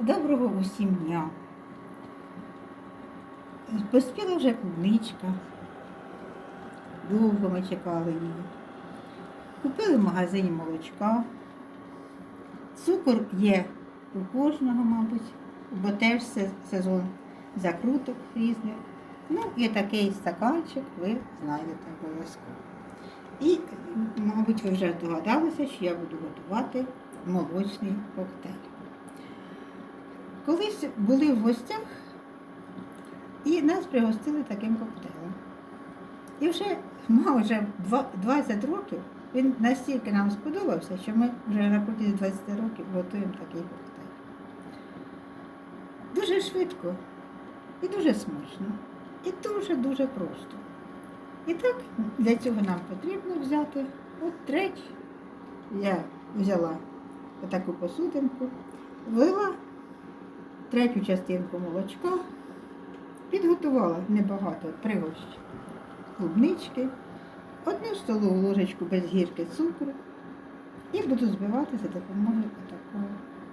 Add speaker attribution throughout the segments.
Speaker 1: Доброго усім дня. Поспіла вже клубничка. Довго ми чекали її. Купили в магазині молочка. Цукор є у кожного, мабуть, бо теж сезон закруток різних. Ну і такий стаканчик ви знайдете обов'язково. І, мабуть, ви вже здогадалися, що я буду готувати молочний коктейль. Колись були в гостях і нас пригостили таким коктейлем. І вже мав вже 20 років, він настільки нам сподобався, що ми вже на протязі 20 років готуємо такий коктейль. Дуже швидко і дуже смачно. І дуже-дуже просто. І так, для цього нам потрібно взяти от треть. Я взяла таку посудинку, влила третю частинку молочка, підготувала небагато пригощ клубнички, одну столову ложечку без гірки цукру і буду збивати за допомогою такого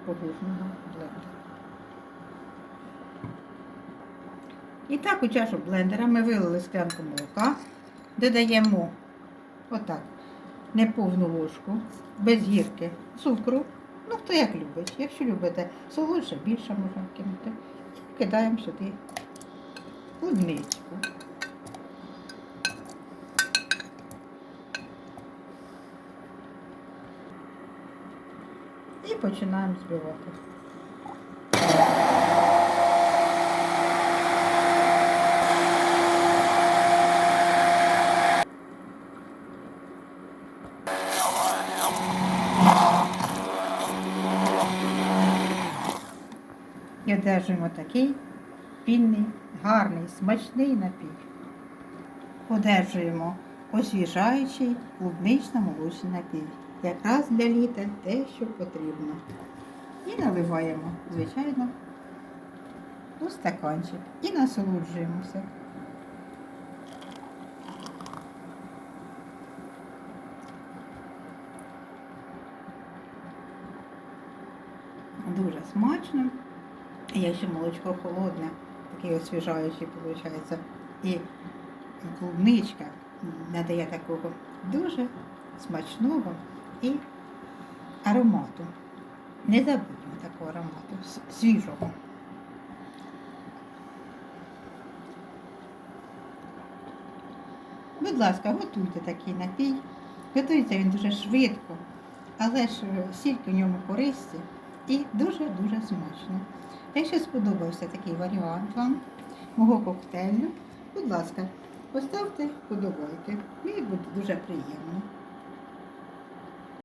Speaker 1: погружного блендера. І так у чашу блендера ми вилили склянку молока, додаємо отак неповну ложку без гірки цукру. Ну, хто як любить. Якщо любите солодше, більше можна кинути. Кидаємо сюди клубничку. І починаємо збивати. І одержуємо такий пінний, гарний, смачний напій. Одержуємо освіжаючий клубнично-молочний напій. Якраз для літа те, що потрібно. І наливаємо, звичайно, у стаканчик і насолоджуємося. Дуже смачно. І Якщо молочко холодне, такий освіжаючий виходить. І клубничка надає такого дуже смачного і аромату. Не забудьмо такого аромату, свіжого. Будь ласка, готуйте такий напій. Готується він дуже швидко, але ж стільки в ньому користі і дуже-дуже смачно. Якщо сподобався такий варіант вам мого коктейлю, будь ласка, поставте вподобайки. Мені буде дуже приємно.